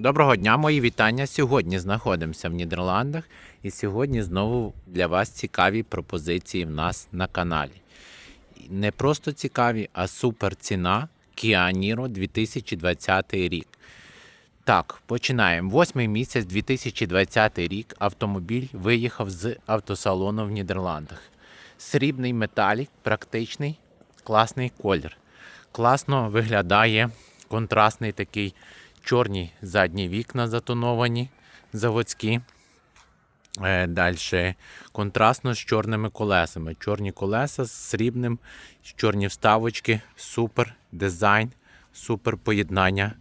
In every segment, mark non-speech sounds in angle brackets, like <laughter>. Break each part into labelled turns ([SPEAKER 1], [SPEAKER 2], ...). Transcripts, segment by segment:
[SPEAKER 1] Доброго дня, мої вітання. Сьогодні знаходимося в Нідерландах і сьогодні знову для вас цікаві пропозиції в нас на каналі. Не просто цікаві, а супер ціна Kia Niro 2020 рік. Так, починаємо. Восьмий місяць 2020 рік автомобіль виїхав з автосалону в Нідерландах. Срібний металік, практичний, класний колір. Класно виглядає контрастний такий чорні задні вікна затоновані заводські. Е, Далі контрастно з чорними колесами. Чорні колеса з срібним, чорні вставочки, супер дизайн, супер поєднання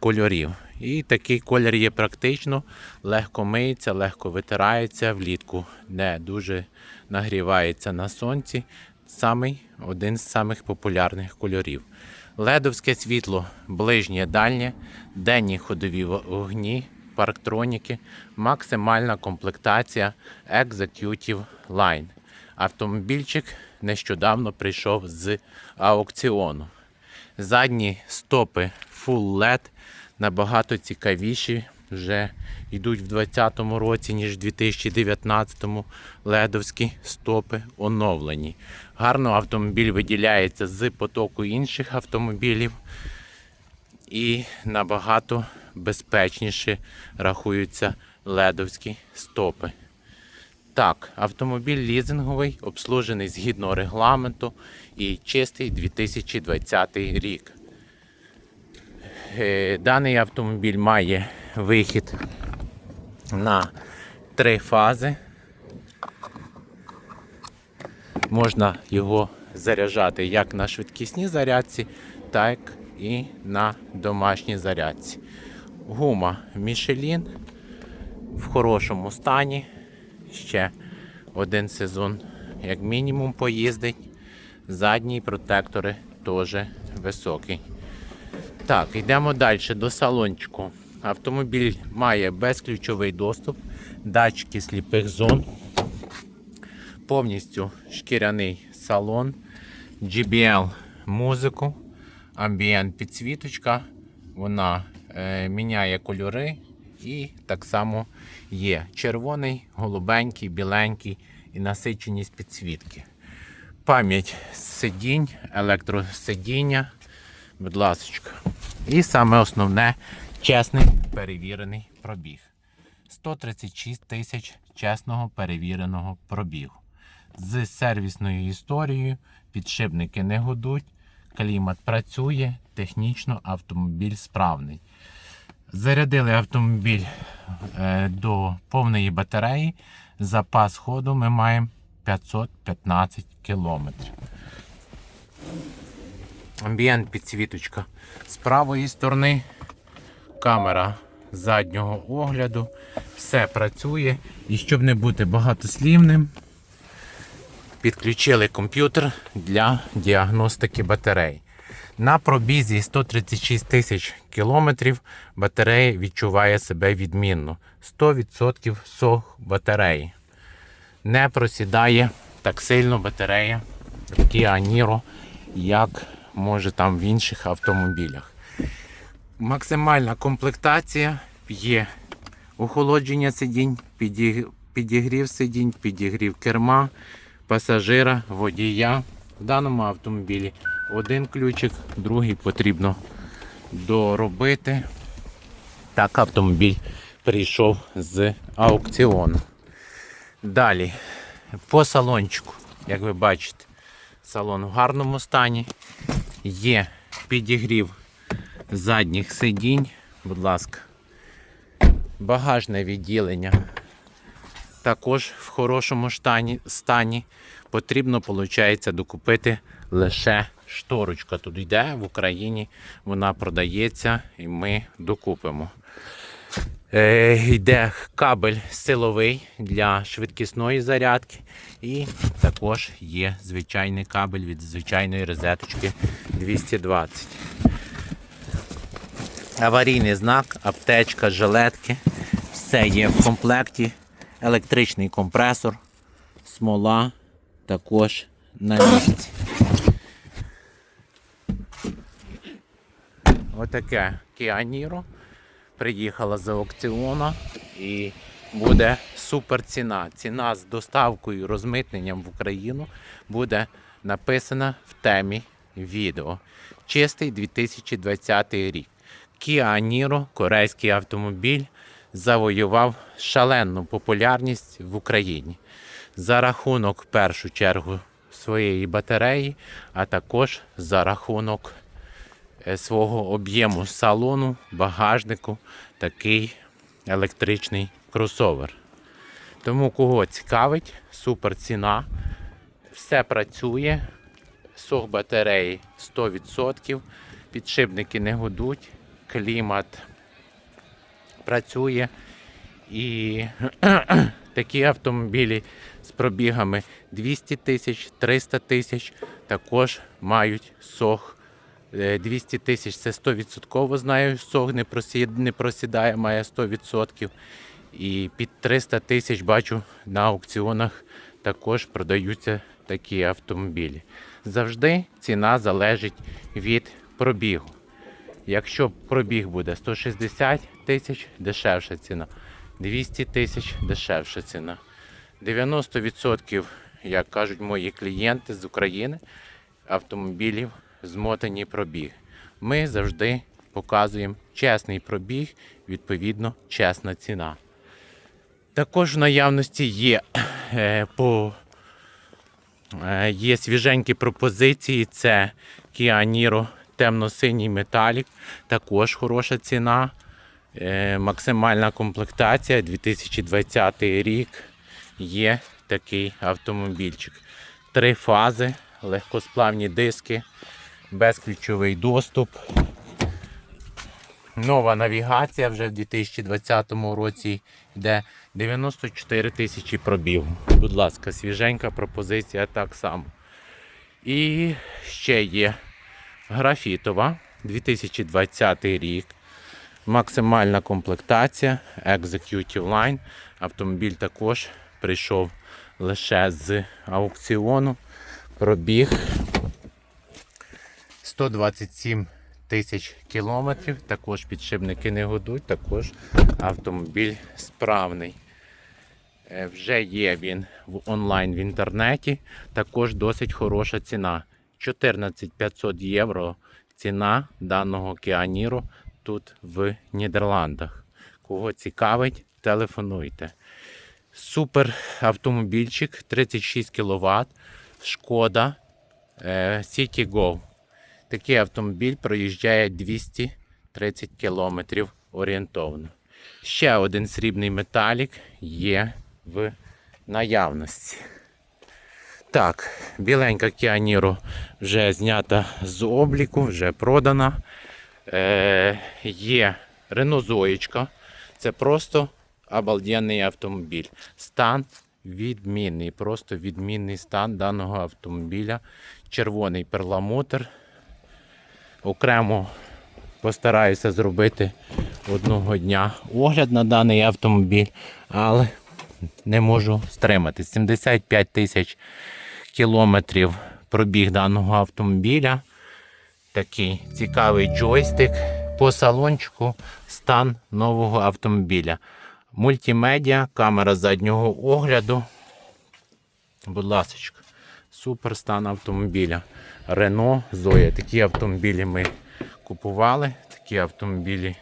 [SPEAKER 1] кольорів. І такий колір є практично, легко миється, легко витирається влітку, не дуже нагрівається на сонці. Самий один з самих популярних кольорів. Ледовське світло, ближнє, дальнє, денні ходові вогні, парктроніки, максимальна комплектація Executive Line. Автомобільчик нещодавно прийшов з аукціону. Задні стопи Full LED набагато цікавіші. Вже йдуть в 2020 році, ніж в 2019 ледовські стопи оновлені. Гарно автомобіль виділяється з потоку інших автомобілів і набагато безпечніше рахуються ледовські стопи. Так, автомобіль лізинговий, обслужений згідно регламенту і чистий 2020 рік. Е, Даний автомобіль має вихід на три фази. Можна його заряджати як на швидкісній зарядці, так і на домашній зарядці. Гума Michelin в хорошому стані. Ще один сезон, як мінімум, поїздить. Задні протектори теж високий. Так, йдемо далі до салончику. Автомобіль має безключовий доступ, датчики сліпих зон, повністю шкіряний салон, GBL музику, амбієнт підсвіточка. Вона е, міняє кольори і так само є червоний, голубенький, біленький і насиченість підсвітки. Пам'ять сидінь, електросидіння. Будь ласка. І саме основне чесний перевірений пробіг. 136 тисяч чесного перевіреного пробігу. З сервісною історією підшипники не гудуть, клімат працює, технічно автомобіль справний. Зарядили автомобіль е, до повної батареї. Запас ходу ми маємо 515 кілометрів. Амбієнт підсвіточка з правої сторони, камера заднього огляду, все працює. І щоб не бути багатослівним, підключили комп'ютер для діагностики батарей. На пробізі 136 тисяч кілометрів батарея відчуває себе відмінно. 100% сох батареї. Не просідає так сильно батарея в Kia Niro, як може там в інших автомобілях. Максимальна комплектація є охолодження сидінь, підігрів сидінь, підігрів керма, пасажира, водія. В даному автомобілі один ключик, другий потрібно доробити. Так автомобіль прийшов з аукціону. Далі, по салончику, як ви бачите, салон в гарному стані. Є підігрів задніх сидінь, будь ласка, багажне відділення. Також в хорошому стані. Потрібно, виходить, докупити лише шторочка. Тут йде в Україні, вона продається і ми докупимо. Е, йде кабель силовий для швидкісної зарядки. І також є звичайний кабель від звичайної розеточки 220. Аварійний знак, аптечка, жилетки. Все є в комплекті. Електричний компресор, смола також на місці. Отаке Kia Niro. приїхала з аукціону і буде супер ціна. Ціна з доставкою розмитненням в Україну буде написана в темі відео. Чистий 2020 рік. Kia Niro, корейський автомобіль, завоював шалену популярність в Україні за рахунок, в першу чергу, своєї батареї, а також за рахунок е, свого об'єму салону, багажнику, такий електричний кросовер. Тому кого цікавить, супер ціна, все працює, сок батареї 100%, підшипники не гудуть, клімат працює і <clears throat> такі автомобілі з пробігами 200 тисяч, 300 тисяч також мають сох. Е, 200 тисяч це 100% знаю, сох не, просі- не просідає, має 100%. І під 300 тисяч бачу на аукціонах також продаються такі автомобілі. Завжди ціна залежить від пробігу. Якщо пробіг буде 160 тисяч, дешевша ціна. 200 тисяч дешевша ціна. 90%, як кажуть мої клієнти з України, автомобілів змотані пробіг. Ми завжди показуємо чесний пробіг, відповідно, чесна ціна. Також в наявності є е, по Е, Є свіженькі пропозиції. Це Kia Niro темно-синій металік. Також хороша ціна. Е, Максимальна комплектація 2020 рік. Є такий автомобільчик. Три фази, легкосплавні диски, безключовий доступ. Нова навігація вже в 2020 році йде 94 тисячі пробігу. Будь ласка, свіженька пропозиція так само. І ще є графітова 2020 рік. Максимальна комплектація Executive Line. Автомобіль також прийшов лише з аукціону. Пробіг 127 тисяч кілометрів. Також підшипники не годуть, також автомобіль справний. Е, Вже є він онлайн в інтернеті. Також досить хороша ціна. 14 500 євро ціна даного Niro тут в Нідерландах. Кого цікавить, телефонуйте. Супер автомобільчик 36 кВт. Шкода е, City Go. Такий автомобіль проїжджає 230 км орієнтовно. Ще один срібний металік є в наявності. Так, біленька Niro вже знята з обліку, вже продана. Е, є Zoe. Це просто обалденний автомобіль. Стан відмінний, просто відмінний стан даного автомобіля. Червоний перламутр. Окремо постараюся зробити одного дня огляд на даний автомобіль, але не можу стримати. 75 тисяч кілометрів пробіг даного автомобіля. Такий цікавий джойстик. По салончику стан нового автомобіля. Мультимедіа, камера заднього огляду. Будь ласка, супер стан автомобіля. Рено, Зоя. Такі автомобілі ми купували. Такі автомобілі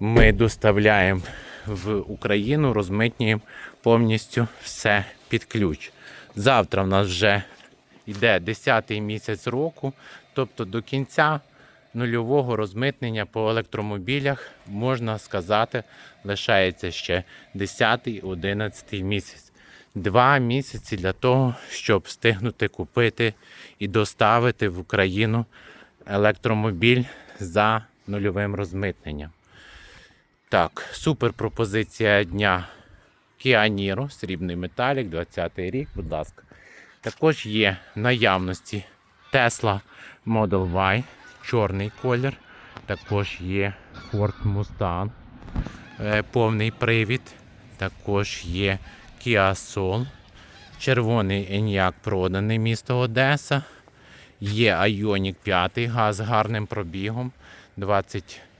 [SPEAKER 1] ми доставляємо в Україну, розмитнюємо повністю все під ключ. Завтра в нас вже йде 10-й місяць року, тобто до кінця нульового розмитнення по електромобілях, можна сказати, лишається ще 10-11 місяць. Два місяці для того, щоб встигнути купити і доставити в Україну електромобіль за нульовим розмитненням. Так, супер пропозиція дня Kia Niro, срібний металік, 20 рік, будь ласка. Також є наявності Tesla Model Y, чорний колір. Також є Ford Mustang, е, повний привід. Також є Kia Soul, червоний Enyaq проданий місто Одеса. Є Ioniq 5 газ з гарним пробігом.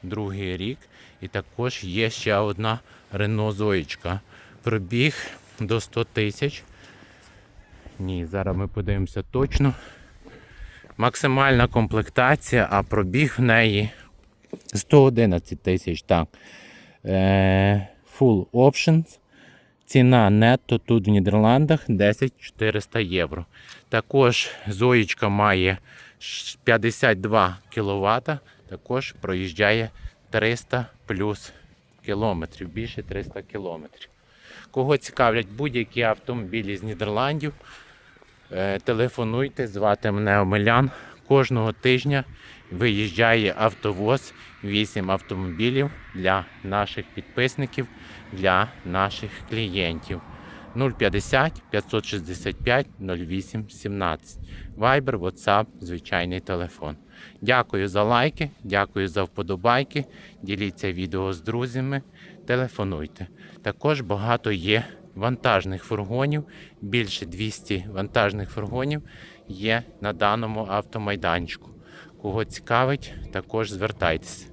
[SPEAKER 1] другий рік. І також є ще одна Рено Зоєчка. Пробіг до 100 тисяч. Ні, зараз ми подивимося точно. Максимальна комплектація, а пробіг в неї 111 тисяч. Так. Е, full options. Ціна нетто тут в Нідерландах 10 400 євро. Також Зоєчка має 52 кВт, також проїжджає 300 плюс кілометрів, більше 300 кілометрів. Кого цікавлять будь-які автомобілі з Нідерландів, е, телефонуйте, звати мене Омелян. Кожного тижня виїжджає автовоз, 8 автомобілів для наших підписників, для наших клієнтів. 050 565 08 17. Viber, WhatsApp, звичайний телефон. Дякую за лайки, дякую за вподобайки. Діліться відео з друзями, телефонуйте. Також багато є вантажних фургонів. Більше 200 вантажних фургонів є на даному автомайданчику. Кого цікавить, також звертайтеся.